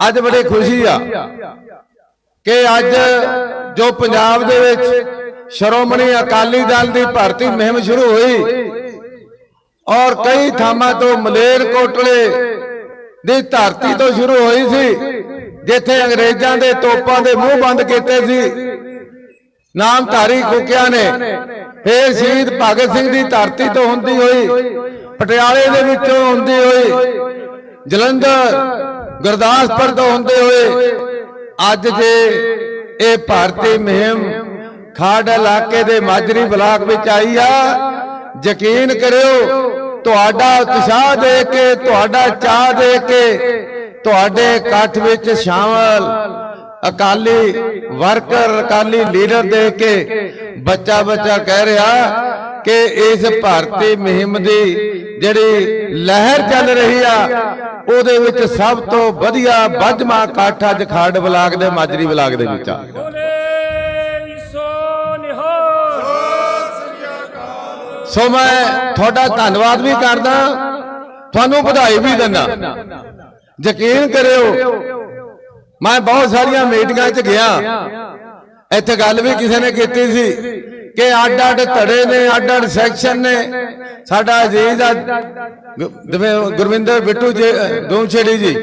ਅੱਜ ਬੜੀ ਖੁਸ਼ੀ ਆ ਕਿ ਅੱਜ ਜੋ ਪੰਜਾਬ ਦੇ ਵਿੱਚ ਸ਼੍ਰੋਮਣੀ ਅਕਾਲੀ ਦਲ ਦੀ ਭਰਤੀ ਮੁਹਿੰਮ ਸ਼ੁਰੂ ਹੋਈ ਔਰ ਕਈ ਥਾਵਾਂ ਤੋਂ ਮਲੇਰ ਕੋਟਲੇ ਦੀ ਧਰਤੀ ਤੋਂ ਸ਼ੁਰੂ ਹੋਈ ਸੀ ਜਿੱਥੇ ਅੰਗਰੇਜ਼ਾਂ ਦੇ ਤੋਪਾਂ ਦੇ ਮੂੰਹ ਬੰਦ ਕੀਤੇ ਸੀ। ਨਾਮਧਾਰੀ ਕੁਕਿਆਂ ਨੇ ਫੇਰ ਸ਼ਹੀਦ ਭਗਤ ਸਿੰਘ ਦੀ ਧਰਤੀ ਤੋਂ ਹੁੰਦੀ ਹੋਈ ਪਟਿਆਲੇ ਦੇ ਵਿੱਚੋਂ ਹੁੰਦੀ ਹੋਈ ਜਲੰਧਰ ਗੁਰਦਾਸਪੁਰ ਤੋਂ ਹੁੰਦੇ ਹੋਏ ਅੱਜ ਜੇ ਇਹ ਭਾਰਤੀ ਮੁਹਿੰਮ ਖਾੜ ਇਲਾਕੇ ਦੇ ਮਾਜਰੀ ਬਲਾਕ ਵਿੱਚ ਆਈ ਆ, ਯਕੀਨ ਕਰਿਓ, ਤੁਹਾਡਾ ਉਤਸ਼ਾਹ ਦੇ ਕੇ, ਤੁਹਾਡਾ ਚਾਹ ਦੇ ਕੇ, ਤੁਹਾਡੇ ਇਕੱਠ ਵਿੱਚ ਸ਼ਾਮਲ ਅਕਾਲੀ ਵਰਕਰ, ਅਕਾਲੀ ਲੀਡਰ ਦੇ ਕੇ ਬੱਚਾ ਬੱਚਾ ਕਹਿ ਰਿਹਾ ਕਿ ਇਸ ਭਾਰਤੀ ਮੁਹਿੰਮ ਦੀ ਜਿਹੜੀ ਲਹਿਰ ਚੱਲ ਰਹੀ ਆ ਉਹਦੇ ਵਿੱਚ ਸਭ ਤੋਂ ਵਧੀਆ ਵੱਜਮਾ ਇਕੱਠ ਅੱਜ ਖਰੜ ਬਲਾਕ ਦੇ ਮਾਜਰੀ ਬਲਾਕ ਦੇ ਵਿੱਚ ਆ। ਸੋ ਮੈਂ ਤੁਹਾਡਾ ਧੰਨਵਾਦ ਵੀ ਕਰਦਾ ਤੁਹਾਨੂੰ ਵਧਾਈ ਵੀ ਦਿੰਦਾ। ਯਕੀਨ ਕਰਿਓ ਮੈਂ ਬਹੁਤ ਸਾਰੀਆਂ ਮੀਟਿੰਗਾਂ 'ਚ ਗਿਆ। ਇੱਥੇ ਗੱਲ ਵੀ ਕਿਸੇ ਨੇ ਕੀਤੀ ਸੀ। ਕਿ ਅੱਡ ਅੱਡ ਧੜੇ ਨੇ ਅੱਡ ਅੱਡ ਸੈਕਸ਼ਨ ਨੇ। ਸਾਡਾ ਅਜੀਜ਼ ਆ। ਗੁਰਵਿੰਦਰ ਬਿੱਟੂ ਜੀ ਦੋਮਛੇੜੀ ਜੀ,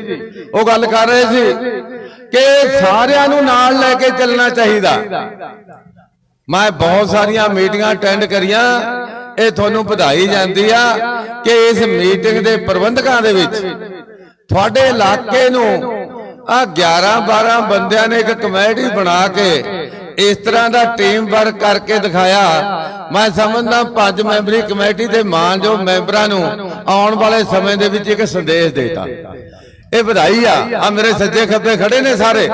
ਉਹ ਗੱਲ ਕਰ ਰਹੇ ਸੀ ਕਿ ਸਾਰਿਆਂ ਨੂੰ ਨਾਲ ਲੈ ਕੇ ਚੱਲਣਾ ਚਾਹੀਦਾ। ਮੈਂ ਬਹੁਤ ਸਾਰੀਆਂ ਮੀਟਿੰਗਾਂ ਅਟੈਂਡ ਕਰੀਆਂ। ਇਹ ਤੁਹਾਨੂੰ ਵਧਾਈ ਜਾਂਦੀ ਆ ਕਿ ਇਸ ਮੀਟਿੰਗ ਦੇ ਪ੍ਰਬੰਧਕਾਂ ਦੇ ਵਿੱਚ ਤੁਹਾਡੇ ਇਲਾਕੇ ਨੂੰ ਆ 11 12 ਬੰਦਿਆਂ ਨੇ ਇੱਕ ਕਮੇਟੀ ਬਣਾ ਕੇ ਇਸ ਤਰ੍ਹਾਂ ਦਾ ਟੀਮ ਵਰਕ ਕਰਕੇ ਦਿਖਾਇਆ। ਮੈਂ ਸਮਝਦਾ ਪੰਜ ਮੈਂਬਰੀ ਕਮੇਟੀ ਦੇ ਮਾਨਯੋਗ ਮੈਂਬਰਾਂ ਨੂੰ ਆਉਣ ਵਾਲੇ ਸਮੇਂ ਦੇ ਵਿੱਚ ਇੱਕ ਸੰਦੇਸ਼ ਦੇਤਾ। ਇਹ ਵਧਾਈ ਆ। ਆ। ਮੇਰੇ ਸੱਜੇ ਖੱਬੇ ਖੜੇ ਨੇ ਸਾਰੇ।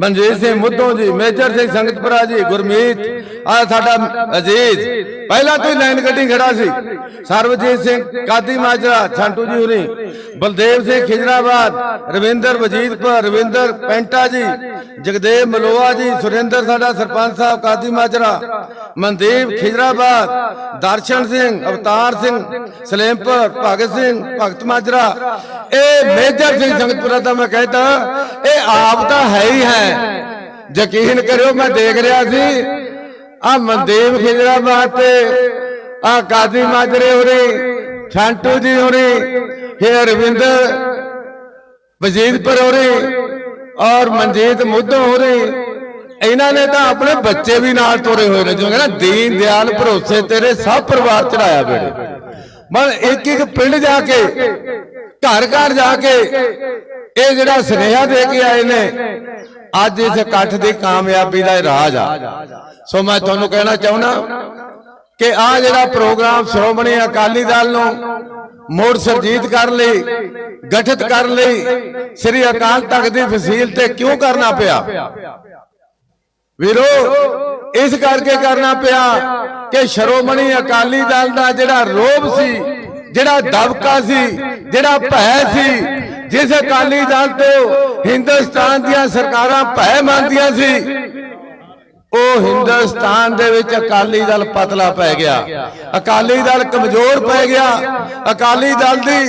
ਮਨਜੀਤ ਸਿੰਘ ਮੁੱਦੋਂ ਜੀ ਮੇਜਰ ਸਿੰਘ ਸੰਗਤਪੁਰਾ ਜੀ ਗੁਰਮੀਤ। ਆ ਸਾਡਾ ਅਜੀਜ਼ ਪਹਿਲਾਂ ਤੋਂ ਹੀ ਲਾਈਨ ਕੱਢੀ ਖੜਾ ਸੀ। ਸਰਬਜੀਤ ਸਿੰਘ ਕਾਦੀ ਮਾਜਰਾ ਛੰਟੂ ਜੀ ਹੁਰੀ ਬਲਦੇਵ ਸਿੰਘ ਖਿਜਰਾਬਾਦ ਰਵਿੰਦਰ ਵਜੀਦਪੁਰ ਰਵਿੰਦਰ ਪੈਂਟਾ ਜੀ। ਜਗਦੇਵ ਮਲੋਆ ਜੀ ਸੁਰਿੰਦਰ ਸਾਡਾ ਸਰਪੰਚ ਸਾਹਿਬ ਕਾਦੀ ਮਾਜਰਾ। ਮਨਦੀਪ ਖਿਜਰਾਬਾਦ ਦਰਸ਼ਨ ਸਿੰਘ ਅਵਤਾਰ ਸਿੰਘ ਸਲੇਮਪੁਰ ਭਗਤ ਸਿੰਘ ਭਗਤ ਮਾਜਰਾ। ਇਹ ਮੇਜਰ ਸਿੰਘ ਸੰਗਤਪੁਰਾ ਦਾ ਮੈਂ ਕਹਿੰਦਾ ਇਹ ਆਪ ਤਾਂ ਹੈ ਹੀ ਹੈ। ਯਕੀਨ ਕਰਿਓ, ਮੈਂ ਦੇਖ ਰਿਹਾ ਸੀ ਆ ਮਨਦੀਪ ਖਿਜਰਾਬਾਦ ਤੇ ਆ ਕਾਦੀ ਮਾਜਰੇ ਹੋਰੀ, ਛਾਂਟੂ ਜੀ ਹੋਰੀ ਇਹ ਰਵਿੰਦਰ ਵਜੀਦਪੁਰ ਹੋਰੀ ਔਰ ਮਨਜੀਤ ਮੁੱਧੋ ਹੋਰੀ, ਇਹਨਾਂ ਨੇ ਤਾਂ ਆਪਣੇ ਬੱਚੇ ਵੀ ਨਾਲ ਤੋਰੇ ਹੋਏ ਨੇ, ਜਿਵੇਂ ਕਹਿੰਦਾ ਦੀਨ, ਦਿਆਲ, ਭਰੋਸੇ ਤੇਰੇ ਸਭ ਪਰਿਵਾਰ ਚੜਾਇਆ ਬੇੜੇ ਮਨ ਇੱਕ ਇੱਕ ਪਿੰਡ ਜਾ ਕੇ ਘਰ ਘਰ ਜਾ ਕੇ ਇਹ ਜਿਹੜਾ ਸੁਨੇਹਾ ਦੇ ਕੇ ਆਏ ਨੇ, ਅੱਜ ਇਸ ਇਕੱਠ ਦੀ ਕਾਮਯਾਬੀ ਦਾ ਰਾਜ ਆ। ਸੋ ਮੈਂ ਤੁਹਾਨੂੰ ਕਹਿਣਾ ਚਾਹੁੰਦਾ ਕਿ ਆ ਜਿਹੜਾ ਪ੍ਰੋਗਰਾਮ ਸ਼੍ਰੋਮਣੀ ਅਕਾਲੀ ਦਲ ਨੂੰ ਮੋੜ ਸਰਜੀਤ ਕਰਨ ਲਈ, ਗਠਿਤ ਕਰਨ ਲਈ, ਸ੍ਰੀ ਅਕਾਲ ਤਖਤ ਦੀ ਫਸੀਲ ਤੇ ਕਿਉਂ ਕਰਨਾ ਪਿਆ? ਵੀਰੋ, ਇਸ ਕਰਕੇ ਕਰਨਾ ਪਿਆ ਕਿ ਸ਼੍ਰੋਮਣੀ ਅਕਾਲੀ ਦਲ ਦਾ ਜਿਹੜਾ ਰੋਬ ਸੀ ਜਿਹੜਾ ਦਬਕਾ ਸੀ, ਜਿਹੜਾ ਭੈ ਸੀ, ਜਿਸ ਅਕਾਲੀ ਦਲ ਤੋਂ ਹਿੰਦੁਸਤਾਨ ਦੀਆਂ ਸਰਕਾਰਾਂ ਭੈ ਮੰਨਦੀਆਂ ਸੀ, ਉਹ ਹਿੰਦੁਸਤਾਨ ਦੇ ਵਿੱਚ ਅਕਾਲੀ ਦਲ ਪਤਲਾ ਪੈ ਗਿਆ। ਅਕਾਲੀ ਦਲ ਕਮਜ਼ੋਰ ਪੈ ਗਿਆ। ਅਕਾਲੀ ਦਲ ਦੀ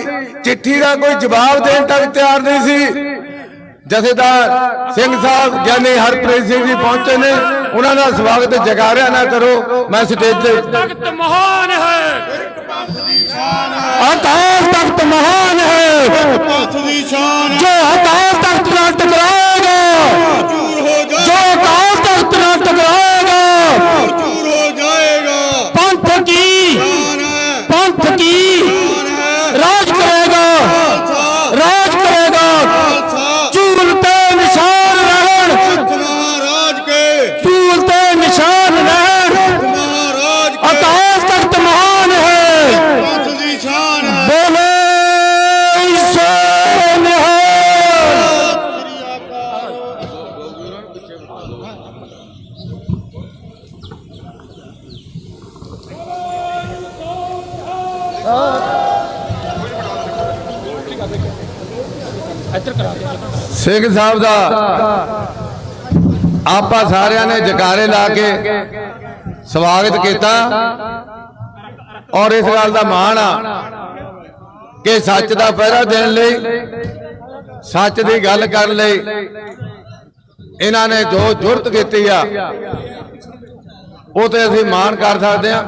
ਚਿੱਠੀ ਦਾ ਕੋਈ ਜਵਾਬ ਦੇਣ ਤੱਕ ਤਿਆਰ ਨਹੀਂ ਸੀ। ਜਥੇਦਾਰ ਸਿੰਘ ਸਾਹਿਬ ਗਿਆਨੀ ਹਰਪ੍ਰੀਤ ਸਿੰਘ ਜੀ ਪਹੁੰਚੇ ਨੇ। ਉਹਨਾਂ ਦਾ ਸਵਾਗਤ ਜਗਾਰਿਆ ਨਾ ਕਰੋ, ਮੈਂ ਸਟੇਜ ਤੇ ਤਖਤ ਮਹਾਨ ਹੈ। ਅਕਾਲ ਤਖਤ ਮਹਾਨ ਹੈ। ਪੰਥ ਦੀ ਸ਼ਾਨ ਜੋ ਅਕਾਲ ਤਖਤ ਨਾਲ ਟਕਰਾਏਗਾ ਜੋ ਅਕਾਲ ਤਖਤ ਨਾਲ ਟਕਰਾਏਗਾ ਸਿੰਘ ਸਾਹਿਬ ਦਾ ਆਪਾਂ ਸਾਰਿਆਂ ਨੇ ਜਕਾਰੇ ਲਾ ਕੇ ਸਵਾਗਤ ਕੀਤਾ। ਔਰ ਇਸ ਗੱਲ ਦਾ ਮਾਣ ਆ ਕਿ ਸੱਚ ਦਾ ਪਹਿਰਾ ਦੇਣ ਲਈ, ਸੱਚ ਦੀ ਗੱਲ ਕਰਨ ਲਈ ਇਹਨਾਂ ਨੇ ਜੋ ਜੁਰਤ ਕੀਤੀ ਆ, ਉਹ ਤੇ ਅਸੀਂ ਮਾਣ ਕਰ ਸਕਦੇ ਆ।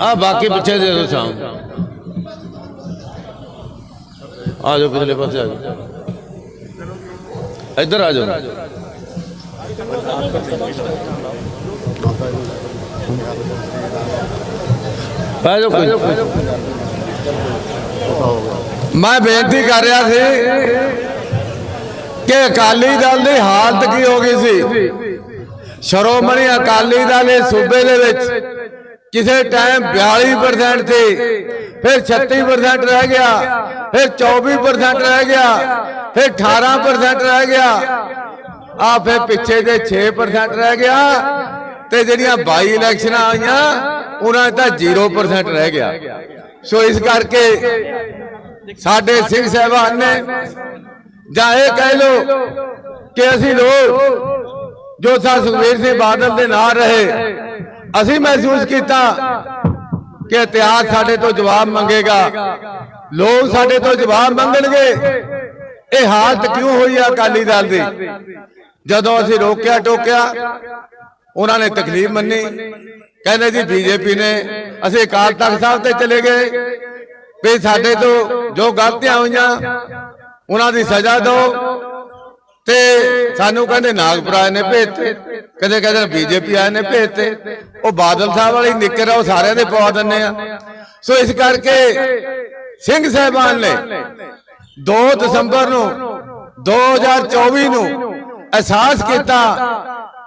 ਆ ਬਾਕੀ ਪਿੱਛੇ ਦੇ ਦੋ ਸ਼ਾਮ ਆ ਜਾਓ ਪਿਛਲੇ ਪਾਸੇ ਆ ਜਾਓ। ਇੱਧਰ ਆ ਜਾਓ। ਪੈ ਜਾਓ ਕੋਈ। ਮੈਂ ਬੇਨਤੀ ਕਰ ਰਿਹਾ ਸੀ ਕਿ ਅਕਾਲੀ ਦਲ ਦੀ ਹਾਲਤ ਕੀ ਹੋ ਗਈ ਸੀ? ਸ਼੍ਰੋਮਣੀ ਅਕਾਲੀ ਦਲ ਇਸ ਸੂਬੇ ਦੇ ਵਿੱਚ ਕਿਸੇ ਟਾਈਮ 42% ਸੀ, ਫਿਰ 36% ਰਹਿ ਗਿਆ, ਫਿਰ 24% ਰਹਿ ਗਿਆ, ਫਿਰ 18% ਰਹਿ ਗਿਆ, ਆ ਫਿਰ ਪਿੱਛੇ ਦੇ 6% ਰਹਿ ਗਿਆ ਤੇ ਜਿਹੜੀਆਂ 22 ਇਲੈਕਸ਼ਨਾਂ ਆਈਆਂ, ਉਹਨਾਂ 'ਚ ਤਾਂ 0% ਰਹਿ ਗਿਆ। ਸੋ ਇਸ ਕਰਕੇ ਸਾਡੇ ਸਿੰਘ ਸਾਹਿਬਾਨ ਨੇ ਜਾਂ ਇਹ ਕਹਿ ਲੋ ਕਿ ਅਸੀਂ ਲੋਕ ਜੋ ਸਾ ਸੁਖਬੀਰ ਸਿੰਘ ਬਾਦਲ ਦੇ ਨਾਲ ਰਹੇ, ਅਸੀਂ ਮਹਿਸੂਸ ਕੀਤਾ ਕਿ ਇਤਿਹਾਸ ਸਾਡੇ ਤੋਂ ਜਵਾਬ ਮੰਗੇਗਾ। ਲੋਕ ਸਾਡੇ ਤੋਂ ਜਵਾਬ ਮੰਗਣਗੇ। ਇਹ ਹਾਲਤ ਕਿਉਂ ਹੋਈ ਆ ਅਕਾਲੀ ਦਲ ਦੀ? ਜਦੋਂ ਅਸੀਂ ਰੋਕਿਆ ਟੋਕਿਆ, ਉਹਨਾਂ ਨੇ ਤਕਲੀਫ ਮੰਨੀ। ਕਹਿੰਦੇ ਜੀ, ਬੀਜੇਪੀ ਨੇ, ਅਸੀਂ ਅਕਾਲ ਤਖਤ ਸਾਹਿਬ ਤੇ ਚਲੇ ਗਏ। ਵੀ ਸਾਡੇ ਤੋਂ ਜੋ ਗਲਤੀਆਂ ਹੋਈਆਂ, ਉਹਨਾਂ ਦੀ ਸਜ਼ਾ ਦਿਓ। ਤੇ ਸਾਨੂੰ ਕਹਿੰਦੇ ਨਾਗਪੁਰ ਨੇ ਭੇਜਤੇ ਕਦੇ ਕਹਿੰਦੇ ਬੀਜੇਪੀ ਆਏ ਨੇ ਭੇਜਤੇ ਉਹ ਬਾਦਲ ਸਾਹਿਬ ਵਾਲੀ ਨਿੱਕਰ ਆ, ਉਹ ਸਾਰਿਆਂ ਦੇ ਪਵਾ ਦਿੰਨੇ ਆ। ਸੋ ਇਸ ਕਰਕੇ ਸਿੰਘ ਸਾਹਿਬਾਨ ਨੇ 2 ਦਸੰਬਰ ਨੂੰ 2024 ਨੂੰ ਅਹਿਸਾਸ ਕੀਤਾ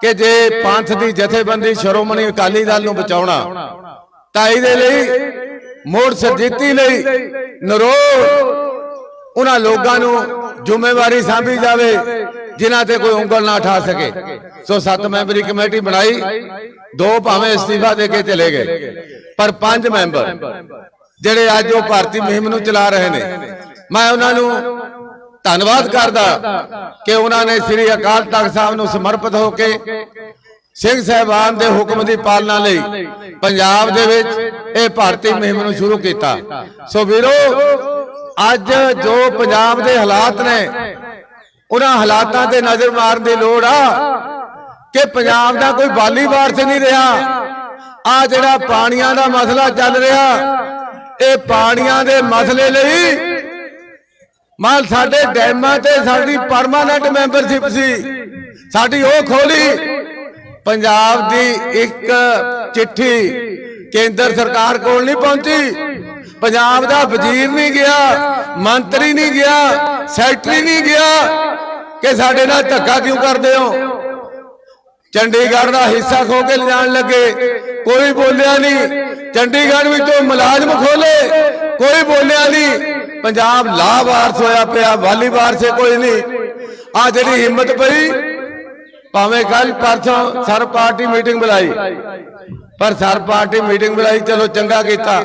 ਕਿ ਜੇ ਪੰਥ ਦੀ ਜਥੇਬੰਦੀ ਸ਼੍ਰੋਮਣੀ ਅਕਾਲੀ ਦਲ ਨੂੰ ਬਚਾਉਣਾ ਤਾਂ ਇਹਦੇ ਲਈ, ਮੋੜ ਸਰਜੀਤੀ ਲਈ ਨਰੋ ਉਹਨਾਂ ਲੋਕਾਂ ਨੂੰ ਜ਼ਿੰਮੇਵਾਰੀ ਸਾਂਭੀ ਜਾਵੇ, ਜਿਨ੍ਹਾਂ ਤੇ ਕੋਈ ਉਂਗਲ ਨਾ ਉਠਾ ਸਕੇ। ਸੋ ਸੱਤ ਮੈਂਬਰੀ ਕਮੇਟੀ ਬਣਾਈ, ਦੋ ਭਾਵੇਂ ਅਸਤੀਫਾ ਦੇ ਕੇ ਚਲੇ ਗਏ, ਪਰ ਪੰਜ ਮੈਂਬਰ ਜਿਹੜੇ ਅੱਜ ਉਹ ਭਾਰਤੀ ਮੁਹਿੰਮ ਨੂੰ ਚਲਾ ਰਹੇ ਨੇ, ਮੈਂ ਉਹਨਾਂ ਨੂੰ ਧੰਨਵਾਦ ਕਰਦਾ ਕਿ ਉਹਨਾਂ ਨੇ ਸ੍ਰੀ ਅਕਾਲ ਤਖਤ ਸਾਹਿਬ ਨੂੰ ਸਮਰਪਿਤ ਹੋ ਕੇ ਸਿੰਘ ਸਾਹਿਬਾਨ ਦੇ ਹੁਕਮ ਦੀ ਪਾਲਣਾ ਲਈ ਪੰਜਾਬ ਦੇ ਵਿੱਚ ਇਹ ਭਾਰਤੀ ਮੁਹਿੰਮ ਨੂੰ ਸ਼ੁਰੂ ਕੀਤਾ। ਸੋ ਵੀਰੋ ਅੱਜ ਜੋ ਪੰਜਾਬ ਦੇ ਹਾਲਾਤ ਨੇ, ਉਹਨਾਂ ਹਾਲਾਤਾਂ ਤੇ ਨਜ਼ਰ ਮਾਰਨ ਦੀ ਲੋੜ ਆ ਕਿ ਪੰਜਾਬ ਦਾ ਕੋਈ ਬਾਲੀ ਵਾਰਸ ਨਹੀਂ ਰਿਹਾ। ਆ ਜਿਹੜਾ ਪਾਣੀਆਂ ਦਾ ਮਸਲਾ ਚੱਲ ਰਿਹਾ, ਇਹ ਪਾਣੀਆਂ ਦੇ ਮਸਲੇ ਲਈ ਮਾਲ ਸਾਡੇ ਡੈਮਾਂ ਤੇ ਸਾਡੀ ਪਰਮਾਨੈਂਟ ਮੈਂਬਰਸ਼ਿਪ ਸੀ, ਸਾਡੀ ਉਹ ਖੋਲੀ। ਪੰਜਾਬ ਦੀ ਇੱਕ ਚਿੱਠੀ ਕੇਂਦਰ ਸਰਕਾਰ ਕੋਲ ਨਹੀਂ ਪਹੁੰਚੀ। ਪੰਜਾਬ ਦਾ ਵਜ਼ੀਰ ਨਹੀਂ ਗਿਆ ਮੰਤਰੀ ਨਹੀਂ ਗਿਆ ਸੈਕਟਰੀ ਨਹੀਂ ਗਿਆ ਕਿ ਸਾਡੇ ਨਾਲ ਧੱਕਾ ਕਿਉਂ ਕਰਦੇ ਹੋ? ਚੰਡੀਗੜ੍ਹ ਦਾ ਹਿੱਸਾ ਖੋ ਕੇ ਲਿਜਾਣ ਲੱਗੇ ਕੋਈ ਬੋਲਿਆ ਨਹੀਂ। ਚੰਡੀਗੜ੍ਹ ਵਿੱਚੋਂ ਮੁਲਾਜ਼ਮ ਖੋਲੇ ਕੋਈ ਬੋਲਿਆ ਨਹੀਂ। ਪੰਜਾਬ ਲਾਵਾਰਸ ਹੋਇਆ ਪਿਆ ਵਾਲੀ ਵਾਰਸੇ ਕੋਈ ਨਹੀਂ। ਆ ਜਿਹੜੀ ਹਿੰਮਤ ਪਈ ਭਾਵੇਂ ਕੱਲ ਪਰਸੋਂ ਸਰ ਪਾਰਟੀ ਮੀਟਿੰਗ ਬੁਲਾਈ। ਪਰ ਸਰ ਪਾਰਟੀ ਮੀਟਿੰਗ ਬੁਲਾਈ, ਚਲੋ ਚੰਗਾ ਕੀਤਾ।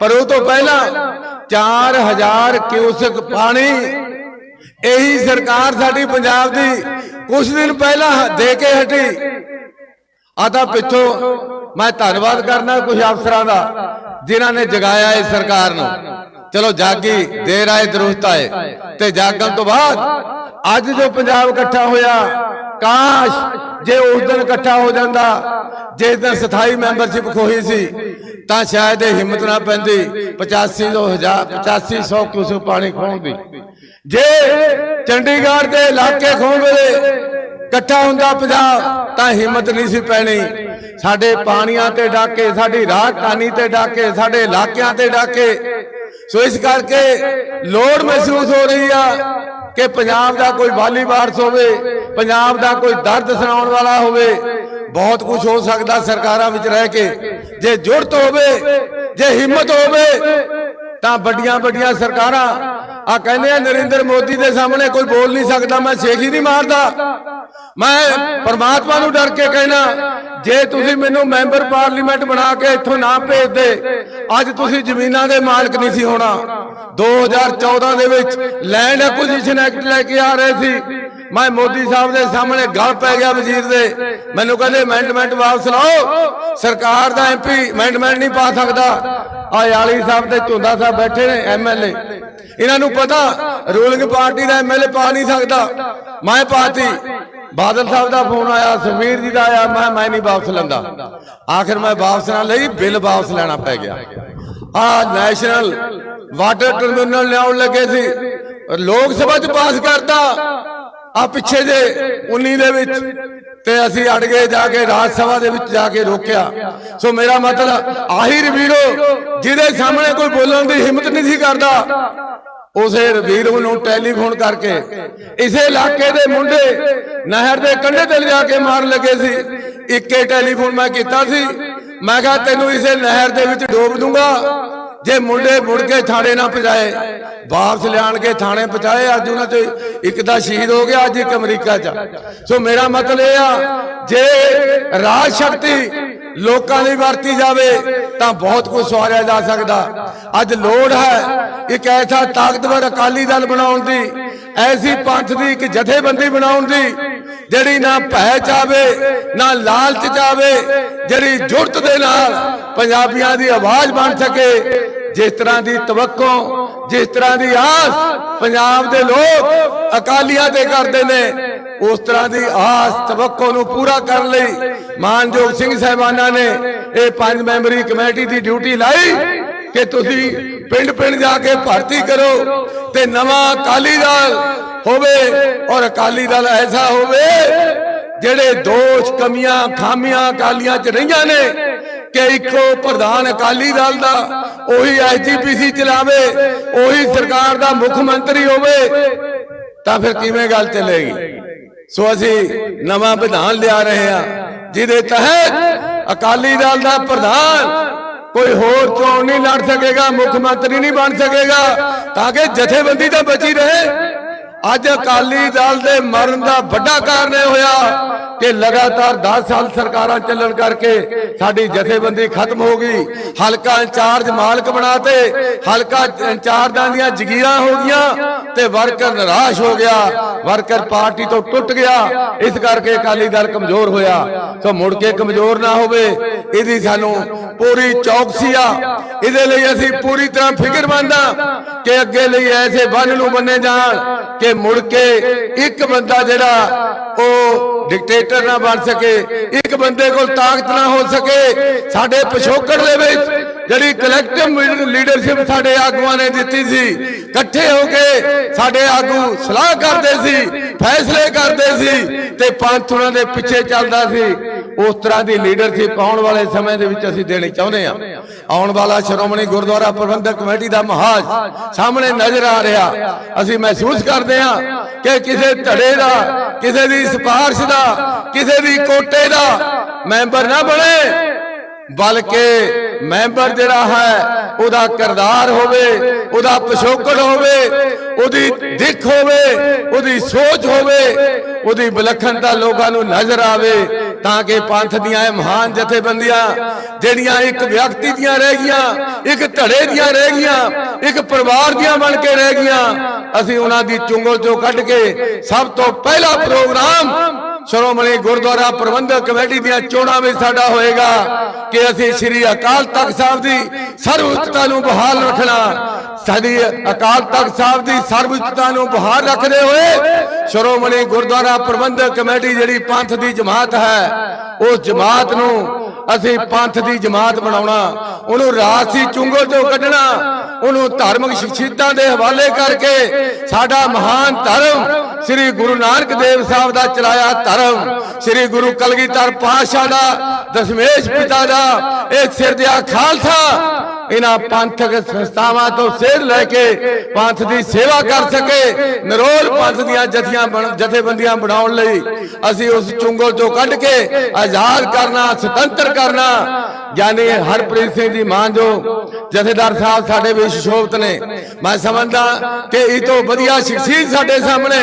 ਪਰ ਉਹ ਤੋਂ ਪਹਿਲਾਂ 4000 ਕਿਊਸਕ ਪਾਣੀ ਇਹੀ ਸਰਕਾਰ ਸਾਡੀ ਪੰਜਾਬ ਦੀ ਕੁਝ ਦਿਨ ਪਹਿਲਾਂ ਦੇ ਕੇ ਹਟੀ। ਆ ਤਾਂ ਪਿੱਛੋਂ ਮੈਂ ਧੰਨਵਾਦ ਕਰਨਾ ਕੁਝ ਅਫਸਰਾਂ ਦਾ, ਜਿਨ੍ਹਾਂ ਨੇ ਜਗਾਇਆ ਇਸ ਸਰਕਾਰ ਨੂੰ। ਚਲੋ ਜਾਗੀ, ਦੇਰ ਆਏ, ਦਰੁਸਤ ਆਏ। ਤੇ ਜਾਗਣ ਤੋਂ ਬਾਅਦ ਅੱਜ ਜੋ ਪੰਜਾਬ ਇਕੱਠਾ ਹੋਇਆ, ਕਾਸ਼ ਜੇ ਉਸ ਦਿਨ ਇਕੱਠਾ ਹੋ ਜਾਂਦਾ, ਜਿਸ ਦਿਨ ਸਥਾਈ ਮੈਂਬਰਸ਼ਿਪ ਖੋਈ ਸੀ, ਤਾਂ ਸ਼ਾਇਦ ਇਹ ਹਿੰਮਤ ਨਾ ਪੈਂਦੀ 85 ਤੋਂ ਹਜ਼ਾਰ 8500 ਕਿਉਂ ਪਾਣੀ ਖੋਣ ਦੀ। ਜੇ ਚੰਡੀਗੜ੍ਹ ਦੇ ਇਲਾਕੇ ਖੋਣ ਵੇਲੇ ਇਕੱਠਾ ਹੁੰਦਾ ਪੰਜਾਬ, ਤਾਂ ਹਿੰਮਤ ਨਹੀਂ ਸੀ ਪੈਣੀ। ਸਾਡੇ ਪਾਣੀਆਂ ਤੇ ਡਾਕੇ, ਸਾਡੀ ਰਾਜਧਾਨੀ ਤੇ ਡਾਕੇ, ਸਾਡੇ ਇਲਾਕਿਆਂ ਤੇ ਡਾਕੇ ਸੋ ਇਸ ਕਰਕੇ ਲੋੜ ਮਹਿਸੂਸ ਹੋ ਰਹੀ ਆ ਕਿ ਪੰਜਾਬ ਦਾ ਕੋਈ ਵਾਲੀ ਵਾਰਸ ਹੋਵੇ ਪੰਜਾਬ ਦਾ ਕੋਈ ਦਰਦ ਸੁਣਾਉਣ ਵਾਲਾ ਹੋਵੇ ਬਹੁਤ ਕੁਝ ਹੋ ਸਕਦਾ ਸਰਕਾਰਾਂ ਵਿੱਚ ਰਹਿ ਕੇ। ਜੇ ਜੁਰਤ ਹੋਵੇ ਜੇ ਹਿੰਮਤ ਹੋਵੇ ਤਾਂ ਵੱਡੀਆਂ ਵੱਡੀਆਂ ਸਰਕਾਰਾਂ ਆ ਕਹਿੰਦੇ ਆ ਨਰਿੰਦਰ ਮੋਦੀ ਦੇ ਸਾਹਮਣੇ ਕੋਈ ਬੋਲ ਨਹੀਂ ਸਕਦਾ ਮੈਂ ਹੀ ਨਹੀਂ ਮਾਰਦਾ। ਮੈਂ ਪਰਮਾਤਮਾ ਨੂੰ ਡਰ ਕੇ ਕਹਿਣਾ ਜੇ ਤੁਸੀਂ ਮੈਨੂੰ ਮੈਂਬਰ ਪਾਰਲੀਮੈਂਟ ਬਣਾ ਕੇ ਇੱਥੋਂ ਨਾ ਭੇਜਦੇ ਅੱਜ ਤੁਸੀਂ ਜ਼ਮੀਨਾਂ ਦੇ ਮਾਲਕ ਨਹੀਂ ਸੀ ਹੋਣਾ। 2014 ਦੇ ਵਿੱਚ ਲੈਂਡ ਐਕੁਜੀਸ਼ਨ ਐਕਟ ਲੈ ਕੇ ਆ ਰਹੇ ਸੀ। ਮੈਂ ਮੋਦੀ ਸਾਹਿਬ ਦੇ ਸਾਹਮਣੇ ਗਲ ਪੈ ਗਿਆ ਵਜ਼ੀਰ ਦੇ। ਮੈਨੂੰ ਕਹਿੰਦੇ ਅਮੈਂਡਮੈਂਟ ਵਾਪਸ ਲਾਓ। ਸਰਕਾਰ ਦਾ ਐਮਪੀ ਅਮੈਂਡਮੈਂਟ ਨਹੀਂ ਪਾ ਸਕਦਾ। ਆ ਯਾਲੀ ਸਾਹਿਬ ਤੇ ਝੁੰਦਾ ਸਾਹਿਬ ਬੈਠੇ ਨੇ ਐਮਐਲਏ ਇਹਨਾਂ ਨੂੰ ਪਤਾ, ਰੂਲਿੰਗ ਪਾਰਟੀ ਦਾ ਐਮਐਲਏ ਪਾ ਨਹੀਂ ਸਕਦਾ। ਮੈਂ ਪਾਤੀ। ਬਾਦਲ ਸਾਹਿਬ ਦਾ ਫੋਨ ਆਇਆ ਸਮੀਰ ਜੀ ਦਾ ਆਇਆ, ਮੈਂ ਮੈਂ ਨਹੀਂ ਵਾਪਸ ਲੈਂਦਾ। ਆਖਿਰ ਮੈਂ ਵਾਪਸ ਨਾ ਲਈ, ਬਿੱਲ ਵਾਪਸ ਲੈਣਾ ਪੈ ਗਿਆ। ਆ ਨੈਸ਼ਨਲ ਵਾਟਰ ਟਰਮੀਨਲ ਲਿਆਉਣ ਲੱਗੇ ਸੀ। ਲੋਕ ਸਭਾ ਚ ਪਾਸ ਕਰਤਾ। ਆ ਪਿੱਛੇ ਜੇ 19 ਦੇ ਵਿੱਚ ਤੇ ਅਸੀਂ ਅੜ ਗਏ ਜਾ ਕੇ ਰਾਜ ਸਭਾ ਦੇ ਵਿੱਚ ਜਾ ਕੇ ਰੋਕਿਆ। ਸੋ ਮੇਰਾ ਮਤਲਬ ਆਹੀ ਵੀਰੋ, ਜਿਹਦੇ ਸਾਹਮਣੇ ਕੋਈ ਬੋਲਣ ਦੀ ਹਿੰਮਤ ਨਹੀਂ ਸੀ ਕਰਦਾ, ਉਸੇ ਰਵੀਰ ਨੂੰ ਟੈਲੀਫੋਨ ਕਰਕੇ ਇਸੇ ਇਲਾਕੇ ਦੇ ਮੁੰਡੇ ਨਹਿਰ ਦੇ ਕੰਢੇ ਤੇ ਲਿਜਾ ਕੇ ਮਾਰਨ ਲੱਗੇ ਸੀ। ਇੱਕੇ ਟੈਲੀਫੋਨ ਮੈਂ ਕੀਤਾ ਸੀ। ਮੈਂ ਕਿਹਾ ਤੈਨੂੰ ਇਸੇ ਨਹਿਰ ਦੇ ਵਿੱਚ ਡੋਬ ਦੂੰਗਾ। ਜੇ ਮੁੰਡੇ ਮੁੜ ਕੇ ਥਾਣੇ ਨਾ ਪਹੁੰਚਾਏ ਵਾਪਸ ਲਿਆਣ ਕੇ ਥਾਣੇ ਪਹੁੰਚਾਏ ਅੱਜ ਉਹਨਾਂ ਤੇ ਇੱਕ ਦਾ ਸ਼ਹੀਦ ਹੋ ਗਿਆ, ਅੱਜ ਇੱਕ ਅਮਰੀਕਾ 'ਚ ਸੋ ਮੇਰਾ ਮਤਲਬ ਇਹ ਆ, ਜੇ ਰਾਜ ਸ਼ਕਤੀ ਲੋਕਾਂ ਲਈ ਵਰਤੀ ਜਾਵੇ, ਤਾਂ ਬਹੁਤ ਕੁਝ ਸਵਾਰਿਆ ਜਾ ਸਕਦਾ। ਅੱਜ ਲੋੜ ਹੈ ਇੱਕ ਐਸਾ ਤਾਕਤਵਰ ਅਕਾਲੀ ਦਲ ਬਣਾਉਣ ਦੀ, ਐਸੀ ਪੰਥ ਦੀ ਇੱਕ ਜਥੇਬੰਦੀ ਬਣਾਉਣ ਦੀ ਜਿਹੜੀ ਨਾ ਭੈ ਚਾਵੇ ਨਾ ਲਾਲਚ ਚਾਵੇ ਜਿਹੜੀ ਜੁਰਤ ਦੇ ਨਾਲ ਪੰਜਾਬੀਆਂ ਦੀ ਆਵਾਜ਼ ਬਣ ਸਕੇ, ਜਿਸ ਤਰ੍ਹਾਂ ਦੀ ਤਵੱਕੋ, ਜਿਸ ਤਰ੍ਹਾਂ ਦੀ ਆਸ ਪੰਜਾਬ ਦੇ ਲੋਕ ਅਕਾਲੀਆਂ ਤੇ ਕਰਦੇ ਨੇ, ਉਸ ਤਰ੍ਹਾਂ ਦੀ ਆਸ ਤਵੱਕੋ ਨੂੰ ਪੂਰਾ ਕਰਨ ਲਈ ਮਾਨਯੋਗ ਸਿੰਘ ਸਾਹਿਬਾਨਾਂ ਨੇ ਇਹ ਪੰਜ ਮੈਂਬਰੀ ਕਮੇਟੀ ਦੀ ਡਿਊਟੀ ਲਾਈ ਕਿ ਤੁਸੀਂ ਪਿੰਡ ਪਿੰਡ ਜਾ ਕੇ ਭਰਤੀ ਕਰੋ ਤੇ ਨਵਾਂ ਅਕਾਲੀ ਦਲ ਹੋਵੇ ਔਰ ਅਕਾਲੀ ਦਲ ਐਸਾ ਹੋਵੇ ਜਿਹੜੇ ਦੋਸ਼ ਕਮੀਆਂ ਖਾਮੀਆਂ ਅਕਾਲੀਆਂ 'ਚ ਰਹੀਆਂ ਨੇ ਕਿ ਇੱਕੋ ਪ੍ਰਧਾਨ ਅਕਾਲੀ ਦਲ ਦਾ ਉਹੀ ਐਸਜੀਪੀਸੀ ਚਲਾਵੇ, ਉਹੀ ਸਰਕਾਰ ਦਾ ਮੁੱਖ ਮੰਤਰੀ ਹੋਵੇ, ਤਾਂ ਫਿਰ ਕਿਵੇਂ ਗੱਲ ਚੱਲੇਗੀ? ਸੋ ਅਸੀਂ ਨਵਾਂ ਵਿਧਾਨ ਲਿਆ ਰਹੇ ਹਾਂ, ਜਿਹਦੇ ਤਹਿਤ ਅਕਾਲੀ ਦਲ ਦਾ ਪ੍ਰਧਾਨ ਕੋਈ ਹੋਰ ਚੋਣ ਨਹੀਂ ਲੜ ਸਕੇਗਾ, ਮੁੱਖ ਮੰਤਰੀ ਨਹੀਂ ਬਣ ਸਕੇਗਾ, ਤਾਂ ਕਿ ਜਥੇਬੰਦੀ ਤਾਂ ਬਚੀ ਰਹੇ। ਅੱਜ ਅਕਾਲੀ ਦਲ ਦੇ ਮਰਨ ਦਾ ਵੱਡਾ ਕਾਰਨ ਇਹ ਹੋਇਆ ਕਿ ਲਗਾਤਾਰ 10 ਸਾਲ ਸਰਕਾਰਾਂ ਚੱਲਣ ਕਰਕੇ ਸਾਡੀ ਜਥੇਬੰਦੀ ਖਤਮ ਹੋ ਗਈ। ਹਲਕਾ ਇੰਚਾਰਜ ਮਾਲਕ ਬਣਾਤੇ, ਹਲਕਾ ਇੰਚਾਰਜਾਂ ਦੀਆਂ ਜ਼ਗੀਰਾਂ ਹੋ ਗਈਆਂ ਤੇ ਵਰਕਰ ਨਿਰਾਸ਼ ਹੋ ਗਿਆ। ਵਰਕਰ ਪਾਰਟੀ ਤੋਂ ਟੁੱਟ ਗਿਆ। ਇਸ ਕਰਕੇ ਅਕਾਲੀ ਦਲ ਕਮਜ਼ੋਰ ਹੋਇਆ। ਸੋ ਮੁੜ ਕੇ ਕਮਜ਼ੋਰ ਨਾ ਹੋਵੇ, ਇਹਦੀ ਸਾਨੂੰ ਪੂਰੀ ਚੌਕਸੀ ਆ। ਇਹਦੇ ਲਈ ਅਸੀਂ ਪੂਰੀ ਤਰ੍ਹਾਂ ਫਿਕਰਮੰਦ ਆ ਕਿ ਅੱਗੇ ਲਈ ਐਸੇ ਬੰਨ ਨੂੰ ਬੰਨੇ ਜਾਣ ਕਿ ਮੁੜ ਕੇ ਇੱਕ ਬੰਦਾ ਜਿਹੜਾ ਉਹ ਡਿਕਟੇਟਰ ਨਾ ਬਣ ਸਕੇ, ਇੱਕ ਬੰਦੇ ਕੋਲ ਤਾਕਤ ਨਾ ਹੋ ਸਕੇ, ਸਾਡੇ ਪਿਛੋਕੜ ਦੇ ਵਿੱਚ ਜਿਹੜੀ ਕਲੈਕਟਿਵ ਲੀਡਰਸ਼ਿਪ ਸਾਡੇ ਆਗੂਆਂ ਨੇ ਦਿੱਤੀ ਸੀ, ਇਕੱਠੇ ਹੋ ਕੇ ਸਾਡੇ ਆਗੂ ਸਲਾਹ ਕਰਦੇ ਸੀ, ਫੈਸਲੇ ਕਰਦੇ ਸੀ ਤੇ ਪੰਥ ਉਹਨਾਂ ਦੇ ਪਿੱਛੇ ਚੱਲਦਾ ਸੀ। ਉਸ ਤਰ੍ਹਾਂ ਦੀ ਲੀਡਰਸ਼ਿਪ ਆਉਣ ਵਾਲੇ ਸਮੇਂ ਦੇ ਵਿੱਚ ਅਸੀਂ ਦੇਣੀ ਚਾਹੁੰਦੇ ਹਾਂ। ਆਉਣ ਵਾਲਾ ਸ਼੍ਰੋਮਣੀ ਗੁਰਦੁਆਰਾ ਪ੍ਰਬੰਧਕ ਕਮੇਟੀ ਦਾ ਮਹਾਜ ਸਾਹਮਣੇ ਨਜ਼ਰ ਆ ਰਿਹਾ। ਅਸੀਂ ਮਹਿਸੂਸ ਕਰਦੇ ਹਾਂ ਕਿ ਕਿਸੇ ਧੜੇ ਦਾ, ਕਿਸੇ ਦੀ ਸਿਫਾਰਿਸ਼ ਦਾ, ਕਿਸੇ ਦੀ ਕੋਟੇ ਦਾ ਮੈਂਬਰ ਨਾ ਬਣੇ, ਬਲਕਿ ਮੈਂਬਰ ਜਿਹੜਾ ਹੈ, ਉਹਦਾ ਕਿਰਦਾਰ ਹੋਵੇ, ਉਹਦਾ ਪਿਛੋਕੜ ਹੋਵੇ ਉਹਦੀ ਦਿੱਖ ਹੋਵੇ, ਉਹਦੀ ਸੋਚ ਹੋਵੇ, ਉਹਦੀ ਵਿਲੱਖਣਤਾ ਲੋਕਾਂ ਨੂੰ ਨਜ਼ਰ ਆਵੇ ਤਾਂ ਕਿ ਪੰਥ ਦੀਆਂ ਇਹ ਮਹਾਨ ਜਥੇਬੰਦੀਆਂ, ਜਿਹੜੀਆਂ ਇੱਕ ਵਿਅਕਤੀ ਦੀਆਂ ਰਹਿ ਗਈਆਂ, ਇੱਕ ਧੜੇ ਦੀਆਂ ਰਹਿ ਗਈਆਂ, ਇੱਕ ਪਰਿਵਾਰ ਦੀਆਂ ਬਣ ਕੇ ਰਹਿ ਗਈਆਂ, ਅਸੀਂ ਉਹਨਾਂ ਦੀ ਚੁੰਗਲ ਚੋਂ ਕੱਢ ਕੇ ਸਭ ਤੋਂ ਪਹਿਲਾ ਪ੍ਰੋਗਰਾਮ ਸ਼੍ਰੋਮਣੀ ਗੁਰਦੁਆਰਾ ਪ੍ਰਬੰਧਕ ਕਮੇਟੀ ਦੀਆਂ ਚੋਣਾਂ ਵਿੱਚ ਸਾਡਾ ਹੋਏਗਾ ਕਿ ਅਸੀਂ ਸ੍ਰੀ ਅਕਾਲ ਤਖਤ ਸਾਹਿਬ ਦੀ ਸਰਵਉੱਚਤਾ ਨੂੰ ਬਹਾਲ ਰੱਖਣਾ, ਸਾਡੀ ਅਕਾਲ ਤਖਤ ਸਾਹਿਬ ਦੀ ਸਰਵਉੱਚਤਾ ਨੂੰ ਬਹਾਲ ਰੱਖਦੇ ਹੋਏ ਸ਼੍ਰੋਮਣੀ ਗੁਰਦੁਆਰਾ ਪ੍ਰਬੰਧਕ ਕਮੇਟੀ ਜਿਹੜੀ ਪੰਥ ਦੀ ਜਮਾਤ ਹੈ, ਉਸ ਜਮਾਤ ਨੂੰ ਅਸੀਂ ਪੰਥ ਦੀ ਜਮਾਤ ਬਣਾਉਣਾ, ਉਹਨੂੰ ਰਾਜਸੀ ਚੁੰਗਲ ਤੋਂ ਕੱਢਣਾ, ਉਹਨੂੰ ਧਾਰਮਿਕ ਸ਼ਖਸੀਅਤਾਂ ਦੇ ਹਵਾਲੇ ਕਰਕੇ ਸਾਡਾ ਮਹਾਨ ਧਰਮ ਸ੍ਰੀ ਗੁਰੂ ਨਾਨਕ ਦੇਵ ਸਾਹਿਬ ਦਾ ਚਲਾਇਆ ਧਰਮ, ਸ੍ਰੀ ਗੁਰੂ ਕਲਗੀਧਰ ਪਾਤਸ਼ਾਹ ਦਾ, ਦਸ਼ਮੇਸ਼ ਪਿਤਾ ਦਾ, ਇਹ ਸਿਰ ਦਿਆ ਖਾਲਸਾ। ਇਹਨਾਂ ਪੰਥਕ ਸੰਸਥਾਵਾਂ ਤੋਂ ਸੇਧ ਲੈ ਕੇ ਪੰਥ ਦੀ ਸੇਵਾ ਕਰ ਸਕੇ, ਨਰੋਲ ਪੰਥ ਦੀਆਂ ਜਥੀਆਂ ਜਥੇਬੰਦੀਆਂ ਬਣਾਉਣ ਲਈ ਅਸੀਂ ਉਸ ਚੁੰਗਲ ਤੋਂ ਕੱਢ ਕੇ ਆਜ਼ਾਦ ਕਰਨਾ, ਸੁਤੰਤਰ ਕਰਨਾ। ਯਾਨੀ ਹਰਪ੍ਰੀਤ ਸਿੰਘ ਜੀ ਮਾਨ ਜੋ ਜਥੇਦਾਰ ਸਾਹਿਬ ਸਾਡੇ ਵਿੱਚ ਸ਼ੋਭਤ ਨੇ, ਮੈਂ ਸਮਝਦਾ ਕਿ ਇਹ ਤੋਂ ਵਧੀਆ ਸ਼ਖਸੀਅਤ ਸਾਡੇ ਸਾਹਮਣੇ,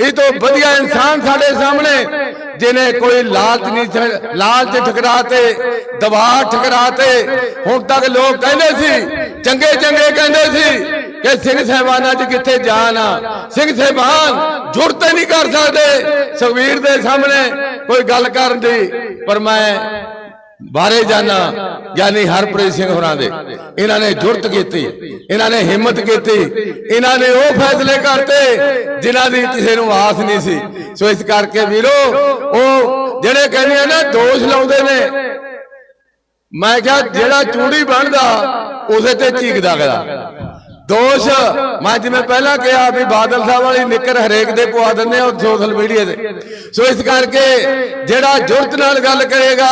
ਇਹ ਤੋਂ ਵਧੀਆ ਇਨਸਾਨ ਸਾਡੇ ਸਾਹਮਣੇ ਜਿਨੇ ਕੋਈ ਲਾਲਚ ਨਹੀਂ ਲਾਲਚ ਠਕਰਾਤੇ ਦਬਾਅ ਠਕਰਾਤੇ ਹੁਣ ਤੱਕ ਲੋਕ ਕਹਿੰਦੇ ਸੀ ਚੰਗੇ ਚੰਗੇ ਕਹਿੰਦੇ ਸੀ ਕਿ ਸਿੰਘ ਸਾਹਿਬਾਨਾਂ 'ਚ ਕਿੱਥੇ ਜਾਨ ਆ। ਸਿੰਘ ਸਾਹਿਬਾਨ ਜੁਰਤੇ ਨਹੀਂ ਕਰ ਸਕਦੇ। ਸੁਖਵੀਰ ਦੇ ਸਾਹਮਣੇ ਕੋਈ ਗੱਲ ਕਰਨ ਦੀ ਪਰ ਮੈਂ ਬਾਰੇ ਜਾਣਾ ਗਿਆਨੀ ਹਰਪ੍ਰੀਤ ਸਿੰਘ ਹੋਰਾਂ ਦੇ। ਇਹਨਾਂ ਨੇ ਜੁਰਤ ਕੀਤੀ, ਇਹਨਾਂ ਨੇ ਹਿੰਮਤ ਕੀਤੀ, ਇਹਨਾਂ ਨੇ ਉਹ ਫੈਸਲੇ ਕਰਤੇ ਜਿਨ੍ਹਾਂ ਦੀ ਕਿਸੇ ਨੂੰ ਆਸ ਨਹੀਂ ਸੀ। ਸੋ ਇਸ ਕਰਕੇ ਵੀਰੋ, ਉਹ ਜਿਹੜੇ ਕਹਿੰਦੇ ਆ ਨਾ, ਦੋਸ਼ ਲਾਉਂਦੇ ਨੇ। ਮੈਂ ਕਿਹਾ, ਜਿਹੜਾ ਚੂੜੀ ਬਣਦਾ ਉਸੇ ਤੇ ਚੀਕਦਾ ਗਿਆ ਦੋਸ਼। ਮੈਂ ਜਿਵੇਂ ਪਹਿਲਾਂ ਕਿਹਾ ਵੀ ਬਾਦਲ ਸਾਹਿਬ ਵਾਲੀ ਨਿੱਕਰ ਹਰੇਕ ਦੇ ਪਵਾ ਦਿੰਦੇ ਆ ਸੋਸ਼ਲ ਮੀਡੀਆ ਤੇ। ਸੋ ਇਸ ਕਰਕੇ ਜਿਹੜਾ ਜੁਰਤ ਨਾਲ ਗੱਲ ਕਰੇਗਾ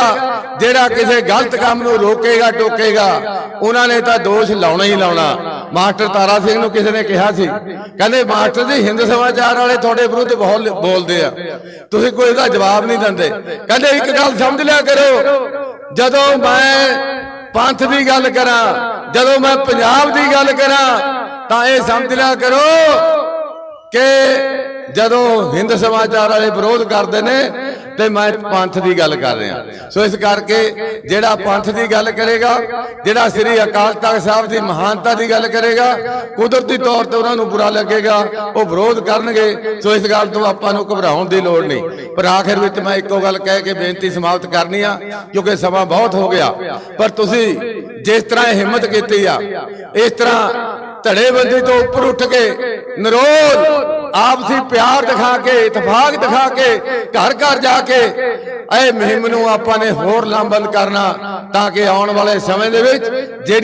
ਜਿਹੜਾ ਕਿਸੇ ਗਲਤ ਕੰਮ ਨੂੰ ਰੋਕੇਗਾ ਟੋਕੇਗਾ ਉਹਨਾਂ ਨੇ ਤਾਂ ਦੋਸ਼ ਲਾਉਣਾ ਹੀ ਲਾਉਣਾ। ਮਾਸਟਰ ਤਾਰਾ ਸਿੰਘ ਨੂੰ ਕਿਸੇ ਨੇ ਕਿਹਾ ਸੀ। ਕਹਿੰਦੇ ਮਾਸਟਰ ਜੀ ਹਿੰਦ ਸਮਾਚਾਰ ਵਾਲੇ ਤੁਹਾਡੇ ਵਿਰੁੱਧ ਬਹੁਤ ਬੋਲਦੇ ਆ। ਤੁਸੀਂ ਕੋਈ ਇਹਦਾ ਜਵਾਬ ਨਹੀਂ ਦਿੰਦੇ। ਕਹਿੰਦੇ ਇੱਕ ਗੱਲ ਸਮਝ ਲਿਆ ਕਰੋ। ਜਦੋਂ ਮੈਂ ਪੰਥ ਦੀ ਗੱਲ ਕਰਾਂ, ਜਦੋਂ ਮੈਂ ਪੰਜਾਬ ਦੀ ਗੱਲ ਕਰਾਂ, ਤਾਂ ਇਹ ਸਮਝ ਲਿਆ ਕਰੋ ਕਿ ਜਦੋਂ ਹਿੰਦ ਸਮਾਚਾਰ ਵਾਲੇ ਵਿਰੋਧ ਕਰਦੇ ਨੇ ਤੇ ਮੈਂ ਪੰਥ ਦੀ ਗੱਲ ਕਰ ਰਿਹਾ। ਸੋ ਇਸ ਕਰਕੇ ਜਿਹੜਾ ਪੰਥ ਦੀ ਗੱਲ ਕਰੇਗਾ, ਜਿਹੜਾ ਸ੍ਰੀ ਅਕਾਲ ਤਖਤ ਸਾਹਿਬ ਦੀ ਮਹਾਨਤਾ ਦੀ ਗੱਲ ਕਰੇਗਾ, ਕੁਦਰਤੀ ਤੌਰ ਤੇ ਉਹਨਾਂ ਨੂੰ ਬੁਰਾ ਲੱਗੇਗਾ, ਉਹ ਵਿਰੋਧ ਕਰਨਗੇ। ਸੋ ਇਸ ਗੱਲ ਤੋਂ ਆਪਾਂ ਨੂੰ ਘਬਰਾਉਣ ਦੀ ਲੋੜ ਨਹੀਂ। ਪਰ ਆਖਿਰ ਵਿੱਚ ਮੈਂ ਇੱਕੋ ਗੱਲ ਕਹਿ ਕੇ ਬੇਨਤੀ ਸਮਾਪਤ ਕਰਨੀ ਆ, ਕਿਉਂਕਿ ਸਮਾਂ ਬਹੁਤ ਹੋ ਗਿਆ। ਪਰ ਤੁਸੀਂ ਜਿਸ ਤਰ੍ਹਾਂ ਹਿੰਮਤ ਕੀਤੀ ਆ, ਇਸ ਤਰ੍ਹਾਂ ਧੜੇਬੰਦੀ ਤੋਂ ਉੱਪਰ ਉੱਠ ਕੇ ਨਿਰੋਲ ਆਪਸੀ ਪਿਆਰ ਦਿਖਾ ਕੇ, ਇਤਫਾਕ ਦਿਖਾ ਕੇ, ਘਰ ਘਰ ਜਾ ਕੇ, ਇਹ ਮੁਹਿੰਮ ਨੂੰ ਆਪਾਂ ਨੇ ਹੋਰ ਲਾਂਬੰਦ ਕਰਨਾ ਤਾਂ ਕਿ ਆਉਣ ਵਾਲੇ ਸਮੇਂ ਦੇ ਵਿੱਚ ਜਿਹੜੀ